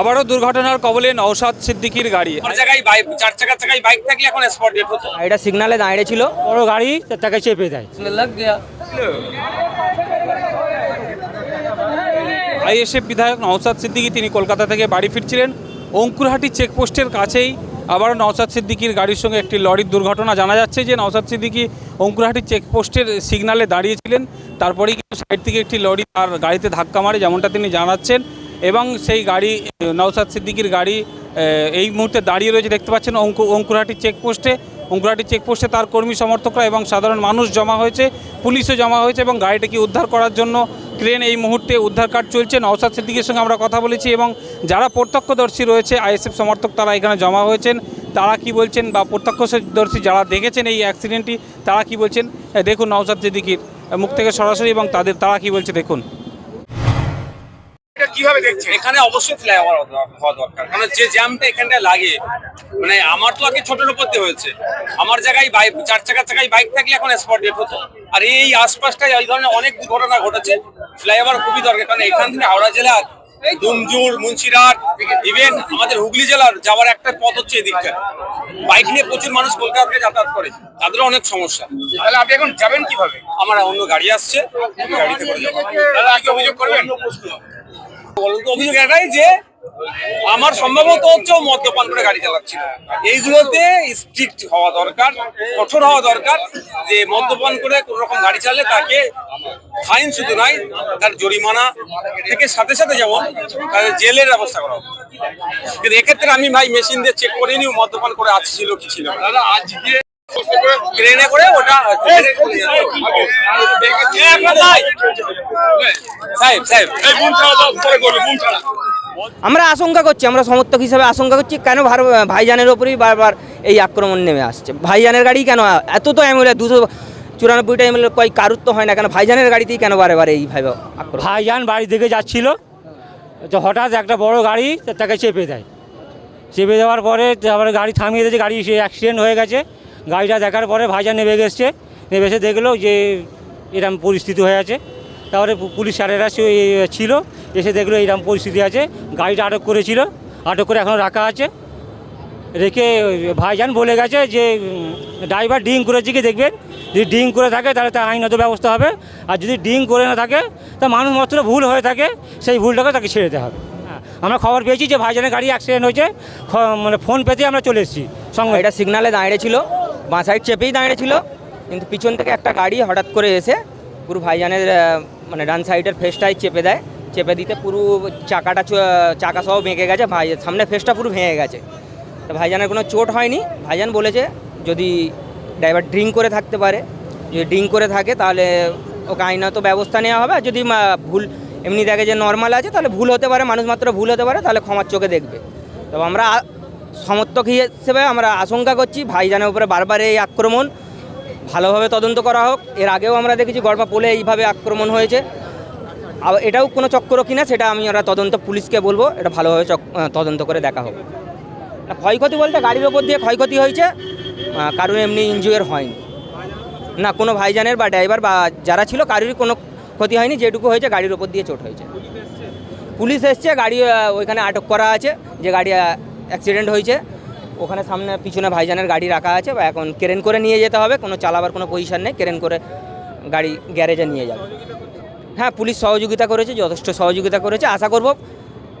আবারও দুর্ঘটনার কবলে নওসাদ সিদ্দিকির গাড়ি। জায়গায় বাইক চার চাকার চাকায় বাইক থাকলে এখন স্পট হতো। এটা সিগনালে দাঁড়িয়ে ছিল বড় গাড়ি তাকে চেপে যায়। লাগ আইএসএফ বিধায়ক নওসাদ সিদ্দিকি তিনি কলকাতা থেকে বাড়ি ফিরছিলেন। অঙ্কুরহাটি চেকপোস্টের কাছেই আবারও নওসাদ সিদ্দিকির গাড়ির সঙ্গে একটি লরির দুর্ঘটনা জানা যাচ্ছে যে নওসাদ সিদ্দিকি অঙ্কুরহাটি চেকপোস্টের সিগনালে দাঁড়িয়েছিলেন। তারপরেই কিন্তু সাইড থেকে একটি লরি তার গাড়িতে ধাক্কা মারে যেমনটা তিনি জানাচ্ছেন। এবং সেই গাড়ি নওসাদ সিদ্দিকির গাড়ি এই মুহূর্তে দাঁড়িয়ে রয়েছে, দেখতে পাচ্ছেন অঙ্কু অঙ্কুরহাটি চেকপোস্টে অঙ্কুরহাটি চেকপোস্টে তার কর্মী সমর্থকরা এবং সাধারণ মানুষ জমা হয়েছে, পুলিশও জমা হয়েছে এবং গাড়িটাকে উদ্ধার করার জন্য ক্রেন এই মুহূর্তে উদ্ধার কাজ চলছে। নওসাদ সিদ্দিকের সঙ্গে আমরা কথা বলেছি এবং যারা প্রত্যক্ষদর্শী রয়েছে, আইএসএফ সমর্থক তারা এখানে জমা হয়েছেন। তারা কি বলছেন বা প্রত্যক্ষদর্শী যারা দেখেছেন এই অ্যাক্সিডেন্টটি তারা কি বলছেন? দেখুন নওসাদ সিদ্দিকির মুখ থেকে সরাসরি এবং তাদের, তারা কি বলছে? দেখুন। কীভাবে দেখছেন? এখানে অবশ্যই ফ্লাইওভার হওয়া দরকার। কারণ যে জ্যামটা এখানটা লাগে মানে আমার তো আগে ছোটের উপর দিয়ে হয়েছে। আমার জায়গায় বাইক চার চাকার চাকায় বাইক থাকলে এখন স্পট ডেট হতো। আর এই আশপাশটায় এই ধরনের অনেক দুর্ঘটনা ঘটেছে। ফ্লাইওভার খুবই দরকার। কারণ এখান থেকে হাওড়া জেলার ডুমজুর মুন্সিরহাট ইভেন আমাদের হুগলি জেলার যাওয়ার একটা পথ হচ্ছে এদিকটা। বাইক নিয়ে প্রচুর মানুষ কলকাতা থেকে যাতায়াত করে। তাদেরও অনেক সমস্যা। তাহলে আপনি এখন যাবেন কীভাবে? আমার অন্য গাড়ি আসছে। গাড়িতে করে যাব। তাহলে আগে অভিযোগ করবেন? অভিযোগ এটাই যে আমার সম্ভবত হচ্ছে মদ্যপান করে গাড়ি চালাচ্ছিল এইগুলোতে স্ট্রিক্ট হওয়া দরকার, কঠোর হওয়া দরকার যে মদ্যপান করে কোন রকম গাড়ি চালালে তাকে ফাইন শুধু নয় তার জরিমানা থেকে সাথে সাথে যেমন তার জেলের ব্যবস্থা করা কিন্তু এক্ষেত্রে আমি ভাই মেশিন দিয়ে চেক করিনি ও মদ্যপান করে আসছিল কি ছিল। আজকে করে এই আমরা আশঙ্কা করছি, আমরা সমর্থক হিসাবে আশঙ্কা করছি, কেন ভাইজানের ওপরেই বারবার এই আক্রমণ নেমে আসছে? ভাইজানের গাড়ি কেন, এত তো এমএলএ দুশো চুরানব্বইটা এমএলএ কয় কারুর তো হয় না কেন? ভাইজানের গাড়িতেই কেন বারে এইভাবে আক্রমণ? ভাইজান বাড়ি থেকে যাচ্ছিল তো হঠাৎ একটা বড় গাড়ি তাকে চেপে দেয়। চেপে দেওয়ার পরে তারপরে গাড়ি থামিয়ে দিয়েছে, গাড়ি সে অ্যাক্সিডেন্ট হয়ে গেছে। গাড়িটা দেখার পরে ভাইজান নেমে গেছে। নেমে এসে দেখল যে এরকম পরিস্থিতি হয়ে আছে। তারপরে পুলিশ স্যারেরা ছিল। এসে দেখল এরকম পরিস্থিতি আছে। গাড়িটা আটক করেছিল। আটক করে এখন রাখা আছে। রেখে ভাইজান বলে গেছে যে ড্রাইভার ড্রিঙ্ক করেছে কি দেখবেন যদি ড্রিঙ্ক করে থাকে তাহলে তার আইনত ব্যবস্থা হবে। আর যদি ড্রিঙ্ক করে না থাকে তা মানুষ মাত্র ভুল হয়ে থাকে। সেই ভুলটাকে তাকে ছেড়ে দিতে হবে। হ্যাঁ, আমরা খবর পেয়েছি যে ভাইজানের গাড়ি অ্যাক্সিডেন্ট হয়েছে। মানে ফোন পেতে আমরা চলে এসেছি। সঙ্গে এটা সিগনালে দাঁড়িয়ে ছিল। বাঁ সাইড চেপেই দাঁড়িয়ে ছিল কিন্তু পিছন থেকে একটা গাড়ি হঠাৎ করে এসে পুরো ভাইজানের মানে ডান সাইডের ফেসটাই চেপে দেয়। চেপে দিতে পুরো চাকাটা চাকা সহ বেঁকে গেছে, ভাই, সামনে ফেসটা পুরো ভেঙে গেছে। তো ভাইজানের কোনো চোট হয়নি। ভাইজান বলেছে যদি ড্রাইভার ড্রিঙ্ক করে থাকতে পারে। যদি ড্রিঙ্ক করে থাকে, তাহলে ওকে আইনত ব্যবস্থা নেওয়া হবে। আর যদি ভুল, এমনি দেখে যে নর্মাল আছে, তাহলে ভুল হতে পারে, মানুষ মাত্র ভুল হতে পারে, তাহলে ক্ষমার চোখে দেখবে। তো আমরা সমর্থক হিসেবে আমরা আশঙ্কা করছি। ভাইজানের উপরে বারবার এই আক্রমণ। ভালোভাবে তদন্ত করা হোক। এর আগেও আমরা দেখেছি গড়পা পোলে এইভাবে আক্রমণ হয়েছে। এটাও কোনো চক্কর কিনা সেটা আমি ওরা তদন্ত পুলিশকে বলব। এটা ভালোভাবে তদন্ত করে দেখা হোক। ক্ষয়ক্ষতি বলতে গাড়ির ওপর দিয়ে ক্ষয়ক্ষতি হয়েছে। কারণ এমনি ইনজুয়ার হয়নি। না, কোনো ভাইজানের বা ড্রাইভার বা যারা ছিল, কারোরই কোনো ক্ষতি হয়নি। যেটুকু হয়েছে, গাড়ির ওপর দিয়ে চোট হয়েছে। পুলিশ এসছে, গাড়ি ওইখানে আটক করা আছে। যে গাড়ি অ্যাক্সিডেন্ট হয়েছে। ওখানে সামনে পিছনে ভাইজানের গাড়ি রাখা আছে, বা এখন ক্রেন করে নিয়ে যেতে হবে, কোনো চালাবার কোনো পজিশন নেই, ক্রেন করে গাড়ি গ্যারেজে নিয়ে যাবে। হ্যাঁ পুলিশ সহযোগিতা করেছে, যথেষ্ট সহযোগিতা করেছে, আশা করব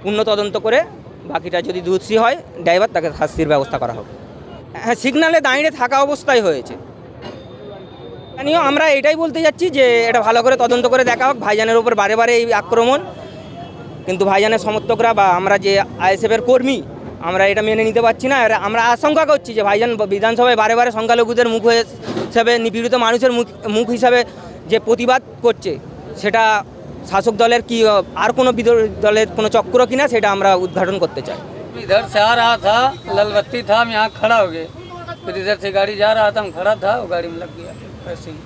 পূর্ণ তদন্ত করে বাকিটা যদি দোষী হয়, ড্রাইভার তাকে শাস্তির ব্যবস্থা করা হবে। হ্যাঁ সিগনালে দাঁড়িয়ে থাকা অবস্থায় হয়েছে। স্থানীয়, আমরা এটাই বলতে যাচ্ছি যে এটা ভালো করে তদন্ত করে দেখা হোক, ভাইজানের উপর বারে বারে এই আক্রমণ। কিন্তু ভাইজানের সমর্থকরা বা আমরা যে আইএসএফের কর্মী আমরা এটা মেনে নিতে পারছি না আর আমরা আশঙ্কা করছি যে ভাইজান বিধানসভায় বারে বারে সংখ্যালঘুদের মুখ হয়ে- হিসাবে নিপীড়িত মানুষের মুখ মুখ হিসাবে যে প্রতিবাদ করছে সেটা শাসক দলের কি আহ, আর কোনো বিরোধী দলের কোনো চক্র কিনা সেটা আমরা উদ্ঘাটন করতে চাই इधर से आ रहा था ललबत्ती था हम यहाँ खड़ा हो गए फिर इधर से गाड़ी जा रहा था हम खड़ा था वो गाड़ी में लग गया ऐसे ही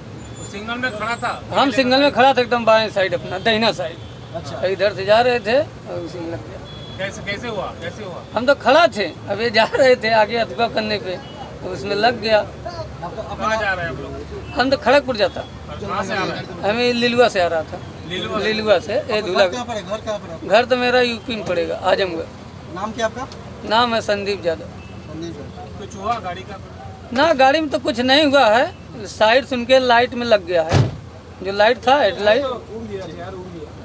সিগন্যাল में खड़ा था हम सिग्नल में खड़ा था एकदम बाएं साइड अपना दहिना साइड अच्छा इधर से जा रहे थे और उसी में लग गया कैसे कैसे हुआ? कैसे हुआ? हम तो खड़ा थे अब ये जा रहे थे आगे अथवा करने पे तो उसमें लग गया। कहाँ जा रहे हैं आप लोग? हम तो खड़गपुर जाता। से आ रहे हमें लिलुआ से आ रहा था। लिलुआ से? ये धूला घर तो मेरा यूपी में पड़ेगा आजमगढ़। नाम क्या आपका? नाम है संदीप यादव कुछ हुआ गाड़ी का? ना गाड़ी में तो कुछ नहीं हुआ है। साइड सुन के लाइट में लग गया है। जो लाइट था हेडलाइट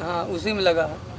हाँ उसी में लगा है।